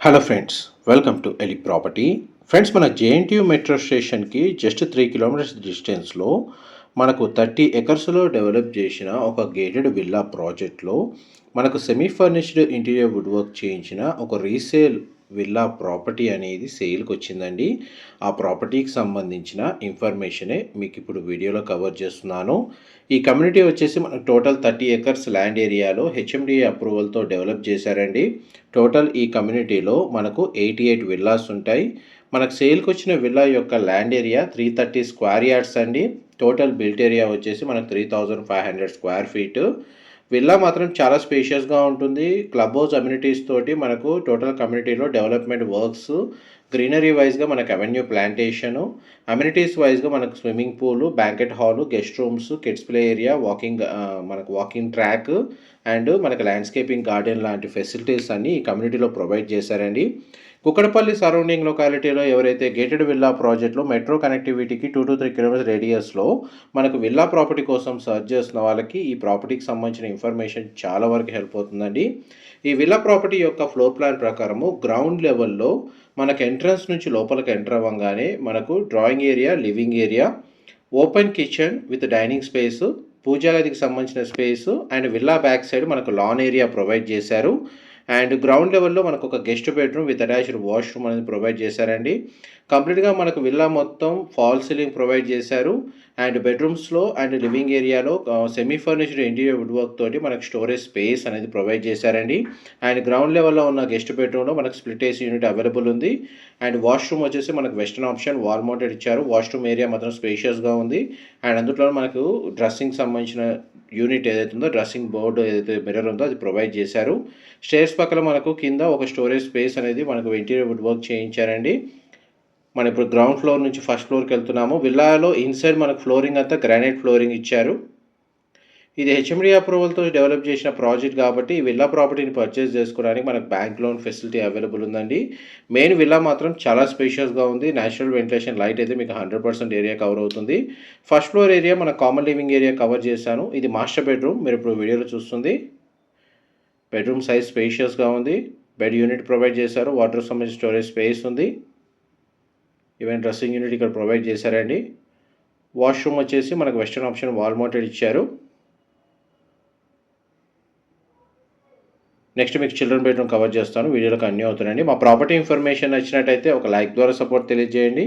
Hello friends welcome to ఎలి property friends మన JNTU metro స్టేషన్కి జస్ట్ త్రీ కిలోమీటర్స్ డిస్టెన్స్లో మనకు థర్టీ ఎకర్స్లో డెవలప్ చేసిన ఒక గేటెడ్ విల్లా ప్రాజెక్ట్లో మనకు semi furnished interior wood work చేయించిన ఒక రీసేల్ విల్లా ప్రాపర్టీ అనేది సేల్కి వచ్చిందండి. ఆ ప్రాపర్టీకి సంబంధించిన ఇన్ఫర్మేషనే మీకు ఇప్పుడు వీడియోలో కవర్ చేస్తున్నాను. ఈ కమ్యూనిటీ వచ్చేసి మనకు total thirty acres land area HMDA అప్రూవల్తో develop చేశారండి. టోటల్ ఈ కమ్యూనిటీలో మనకు ఎయిటీ ఎయిట్ విల్లాస్ ఉంటాయి. మనకు సేల్కి వచ్చిన విల్లా యొక్క land area three thirty square yards అండి. టోటల్ బిల్ట్ ఏరియా వచ్చేసి మనకు three thousand five hundred square feet. Villa మాత్రం చాలా స్పేషియస్గా ఉంటుంది. క్లబ్ హౌస్ అమ్యూనిటీస్ తోటి మనకు టోటల్ కమ్యూనిటీలో డెవలప్మెంట్ వర్క్స్ గ్రీనరీ వైజ్గా మనకు అవెన్యూ ప్లాంటేషను అమ్యూనిటీస్ వైజ్గా మనకు swimming pool banquet hall guest rooms kids play area walking మనకు వాకింగ్ ట్రాక్ అండ్ మనకు ల్యాండ్స్కేపింగ్ గార్డెన్ లాంటి ఫెసిలిటీస్ అన్నీ ఈ కమ్యూనిటీలో ప్రొవైడ్ చేశారండి. కుక్కడపల్లి సరౌండింగ్ లొకాలిటీలో ఎవరైతే గేటెడ్ విల్లా ప్రాజెక్టులో మెట్రో కనెక్టివిటీకి టూ టు త్రీ కిలోమీటర్స్ రేడియస్లో మనకు విల్లా ప్రాపర్టీ కోసం సర్చ్ చేస్తున్న వాళ్ళకి ఈ ప్రాపర్టీకి సంబంధించిన ఇన్ఫర్మేషన్ చాలా వరకు హెల్ప్ అవుతుందండి. ఈ విల్లా ప్రాపర్టీ యొక్క ఫ్లోర్ ప్లాన్ ప్రకారము గ్రౌండ్ లెవెల్లో మనకు ఎంట్రన్స్ నుంచి లోపలికి ఎంటర్ అవ్వగానే మనకు drawing area living area open kitchen with dining space puja గదికి సంబంధించిన space and villa back side మనకు లాన్ ఏరియా ప్రొవైడ్ చేశారు. అండ్ గ్రౌండ్ లెవెల్లో మనకు ఒక guest bedroom with attached washroom అనేది ప్రొవైడ్ చేశారండి. కంప్లీట్గా మనకు విల్లా మొత్తం ఫాల్ సీలింగ్ ప్రొవైడ్ చేశారు. అండ్ బెడ్రూమ్స్లో అండ్ లివింగ్ ఏరియాలో semi furnished interior wood work తోటి మనకు స్టోరేజ్ స్పేస్ అనేది ప్రొవైడ్ చేశారండి. అండ్ గ్రౌండ్ లెవెల్లో ఉన్న గెస్ట్ బెడ్రూమ్లో మనకు స్ప్లిట్ ఏసీ యూనిట్ అవైలబుల్ ఉంది. అండ్ వాష్రూమ్ వచ్చేసి మనకు వెస్టర్న్ ఆప్షన్ వాల్ మౌంటెడ్ ఇచ్చారు. వాష్రూమ్ ఏరియా మాత్రం స్పేషియస్గా ఉంది. అండ్ అందులో మనకు డ్రెస్సింగ్ సంబంధించిన యూనిట్ ఏదైతే ఉందో డ్రెస్సింగ్ బోర్డు ఏదైతే మిర్రర్ ఉందో అది ప్రొవైడ్ చేశారు. స్టేర్స్ పక్కన మనకు కింద ఒక స్టోరేజ్ స్పేస్ అనేది మనకు ఇంటీరియర్ వుడ్ వర్క్ చేయించారండి. మనం ఇప్పుడు గ్రౌండ్ ఫ్లోర్ నుంచి ఫస్ట్ ఫ్లోర్కి వెళ్తున్నాము. విల్లాలో ఇన్సైడ్ మనకు ఫ్లోరింగ్ అంతా గ్రానైట్ ఫ్లోరింగ్ ఇచ్చారు. ఇది హెచ్ఎండి అప్రూవల్తో డెవలప్ చేసిన ప్రాజెక్ట్ కాబట్టి ఈ విల్లా ప్రాపర్టీని పర్చేస్ చేసుకోవడానికి మనకు బ్యాంక్ లోన్ ఫెసిలిటీ అవైలబుల్ ఉందండి. మెయిన్ విల్లా మాత్రం చాలా స్పేషియస్గా ఉంది. నేచురల్ వెంటిలేషన్ లైట్ అయితే మీకు హండ్రెడ్ పర్సెంట్ ఏరియా కవర్ అవుతుంది. ఫస్ట్ ఫ్లోర్ ఏరియా మన కామన్ లివింగ్ ఏరియా కవర్ చేశాను. ఇది మాస్టర్ బెడ్రూమ్ మీరు ఇప్పుడు వీడియోలో చూస్తుంది. బెడ్రూమ్ సైజ్ స్పేషియస్గా ఉంది. బెడ్ యూనిట్ ప్రొవైడ్ చేశారు. వాటర్ సంబంధించిన స్టోరేజ్ స్పేస్ ఉంది. ఈవెన్ డ్రెస్సింగ్ యూనిట్ ఇక్కడ ప్రొవైడ్ చేశారండి. వాష్రూమ్ వచ్చేసి మనకు వెస్టర్న్ ఆప్షన్ వాల్ మౌంటెడ్ ఇచ్చారు. నెక్స్ట్ మీకు చిల్డ్రన్ బెడ్రూమ్ కవర్ చేస్తాను. వీడియోలో అన్నీ అవుతానండి మా ప్రాపర్టీ ఇన్ఫర్మేషన్ నచ్చినట్టయితే ఒక లైక్ ద్వారా సపోర్ట్ తెలియజేయండి.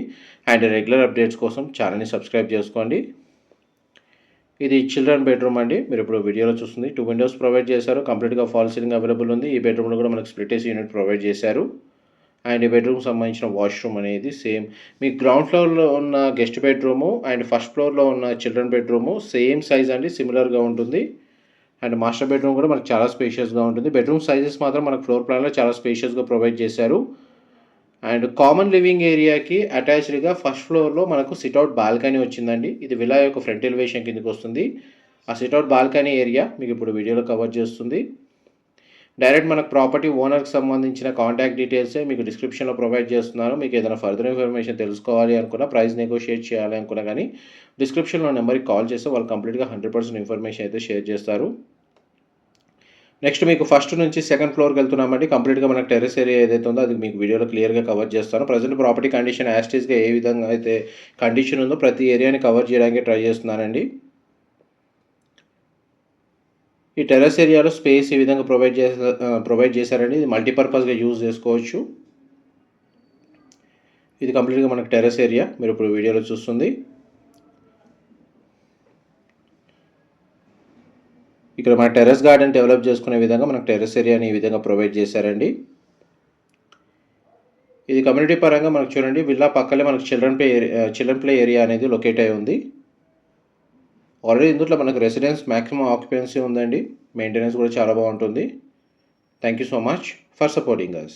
అండ్ రెగ్యులర్ అప్డేట్స్ కోసం ఛానల్ని సబ్స్క్రైబ్ చేసుకోండి. ఇది చిల్డ్రన్ బెడ్రూమ్ అండి. మీరు ఇప్పుడు వీడియోలో చూస్తుంది. టూ విండోస్ ప్రొవైడ్ చేశారు. కంప్లీట్గా ఫాల్ సీలింగ్ అవైలబుల్ ఉంది. ఈ బెడ్రూమ్లో కూడా మనకు స్ప్లిట్ ఏసీ యూనిట్ ప్రొవైడ్ చేశారు. అండ్ ఈ బెడ్రూమ్కి సంబంధించిన వాష్రూమ్ అనేది సేమ్ మీ గ్రౌండ్ ఫ్లోర్లో ఉన్న గెస్ట్ బెడ్రూము అండ్ ఫస్ట్ ఫ్లోర్లో ఉన్న చిల్డ్రన్ బెడ్రూము సేమ్ సైజ్ అండి. సిమిలర్గా ఉంటుంది. అండ్ మాస్టర్ బెడ్రూమ్ కూడా మనకు చాలా స్పేషియస్గా ఉంటుంది. బెడ్రూమ్ సైజెస్ మాత్రం మనకు ఫ్లోర్ ప్లాన్లో చాలా స్పేషియస్గా ప్రొవైడ్ చేశారు. అండ్ కామన్ లివింగ్ ఏరియాకి అటాచ్డ్గా ఫస్ట్ ఫ్లోర్లో మనకు సిట్అవుట్ బాల్కనీ వచ్చిందండి. ఇది విలా యొక్క ఫ్రంట్ ఎలివేషన్ కిందకి వస్తుంది. ఆ సిట్అవుట్ బాల్కనీ ఏరియా మీకు ఇప్పుడు వీడియోలో కవర్ చేస్తుంది. డైరెక్ట్ మనకు ప్రాపర్టీ ఓనర్కి సంబంధించిన కాంటాక్ట్ డీటెయిల్సే మీకు డిస్క్రిప్షన్లో ప్రొవైడ్ చేస్తున్నాను. మీకు ఏదైనా ఫర్దర్ ఇన్ఫర్మేషన్ తెలుసుకోవాలి అనుకున్నా ప్రైస్ నెగోషియేట్ చేయాలి అనుకున్నా కానీ డిస్క్రిప్షన్లో నెంబర్కి కాల్ చేస్తే వాళ్ళు కంప్లీట్గా హండ్రెడ్ పర్సెంట్ ఇన్ఫర్మేషన్ అయితే షేర్ చేస్తారు. నెక్స్ట్ మీకు ఫస్ట్ నుంచి సెకండ్ ఫ్లోర్కి వెళ్తున్నామండి కంప్లీట్గా మనకు టెరెస్ ఏరియా ఏదైతే ఉందో అది మీకు వీడియోలో క్లియర్గా కవర్ చేస్తాను. ప్రజెంట్ ప్రాపర్టీ కండిషన్ యాస్టీస్గా ఏ విధంగా అయితే కండిషన్ ఉందో ప్రతి ఏరియాని కవర్ చేయడానికి ట్రై చేస్తున్నానండి. ఈ టెరెస్ ఏరియాలో స్పేస్ ఈ విధంగా ప్రొవైడ్ చేసే ప్రొవైడ్ చేశారండి. ఇది మల్టీపర్పస్గా యూజ్ చేసుకోవచ్చు. ఇది కంప్లీట్గా మనకు టెరెస్ ఏరియా మీరు ఇప్పుడు వీడియోలో చూస్తుంది. ఇక్కడ మన టెర్రస్ గార్డెన్ డెవలప్ చేసుకునే విధంగా మనకు టెర్రస్ ఏరియాని ఈ విధంగా ప్రొవైడ్ చేశారండి. ఇది కమ్యూనిటీ పరంగా మనకు చూడండి విల్లా పక్కనే మనకు children play children play area అనేది లొకేట్ అయి ఉంది. ఆల్రెడీ ఇందులో మనకు రెసిడెన్స్ మ్యాక్సిమం ఆక్యుపెన్సీ ఉందండి. మెయింటెనెన్స్ కూడా చాలా బాగుంటుంది. Thank you so much for supporting us